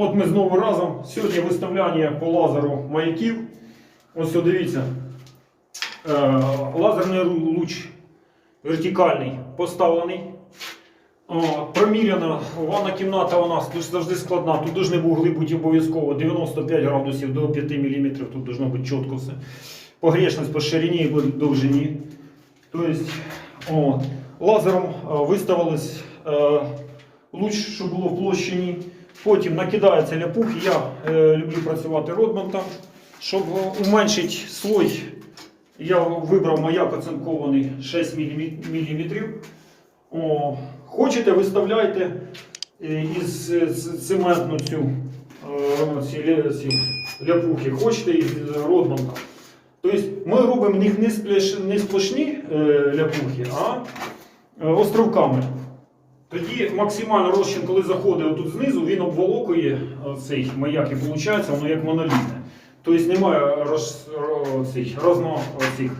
От ми знову разом. Сьогодні виставляння по лазеру маяків. Ось дивіться. Е, лазерний луч вертикальний поставлений. Проміряна ванна кімната у нас дуже завжди складна. Тут повинні бугли бути обов'язково 95 градусів до 5 мм. Тут должно бути чітко все. Погрешність по ширині і довжині. Тобто, лазером е, виставилось е, луч, що було в площині. Потім накидається ляпух. Я е, люблю працювати родмонтом. Щоб е, уменшити слой, я вибрав маяк оцинкований 6 мм. О, хочете, виставляйте е, із цементну цю е, ці, ляпухи, хочете із родмонта. Тобто ми робимо них не, сплошні е, ляпухи, а островками. Тоді максимально розчин, коли заходить отут знизу, він обволокує е, цей маяк і виходить, воно як монолітне. Тобто немає роз, цих, розно цих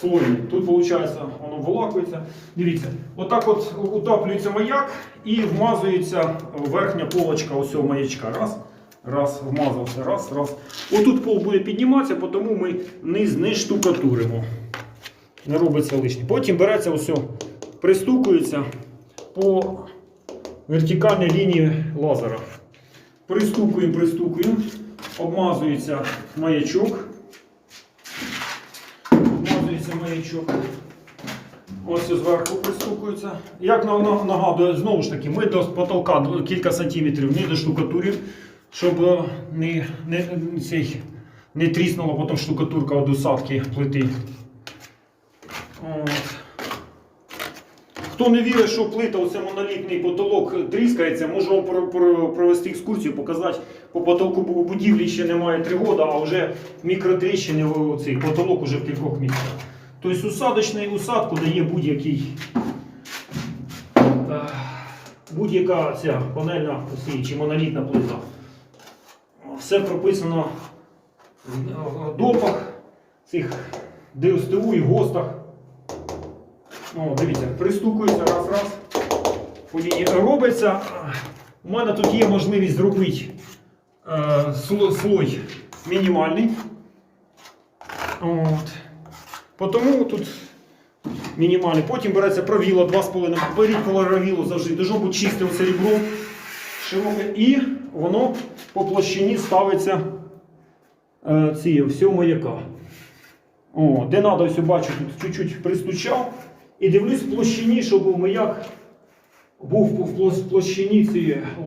слоїв. Тут виходить, воно волакується. Дивіться, отак от утаплюється маяк і вмазується верхня полочка ось маячка. Раз, раз, вмазався, раз, раз. Отут пол буде підніматися, тому ми низ не штукатуримо. Не робиться лишнє. Потім береться ось, пристукується по вертикальній лінії лазера. Пристукуємо, пристукуємо, обмазується маячок. Обмазується маячок. Ось зверху пристукується. Як на- на- нагадую, знову ж таки, ми до потолка кілька сантиметрів не доштукатурюємо, щоб е, не, не, цей, не тріснула потім штукатурка від усадки плити. От. Хто не вірить, що плита, оце монолітний потолок тріскається, можу провести екскурсію, показати. По потолку будівлі ще немає три роки, а вже мікротріщини, цей потолок уже в кількох місцях. Тобто усадочний усадку дає будь-який. е, Будь-яка ця панельна чи монолітна плита. Все прописано в допах цих ДСТУ і ГОСТах. О, дивіться, пристукується раз, раз. По робиться. У мене тут є можливість зробити е, сло- слой мінімальний. От. Потому тут мінімальний. Потім береться правіло 2,5. Беріть правіло завжди. Должно бути чистим серебром. Широке. І воно по площині ставиться е, ці, всього маяка. О, де треба, бачу, тут чуть-чуть пристучав. І дивлюсь в площині, щоб маяк був в площ- площині цієї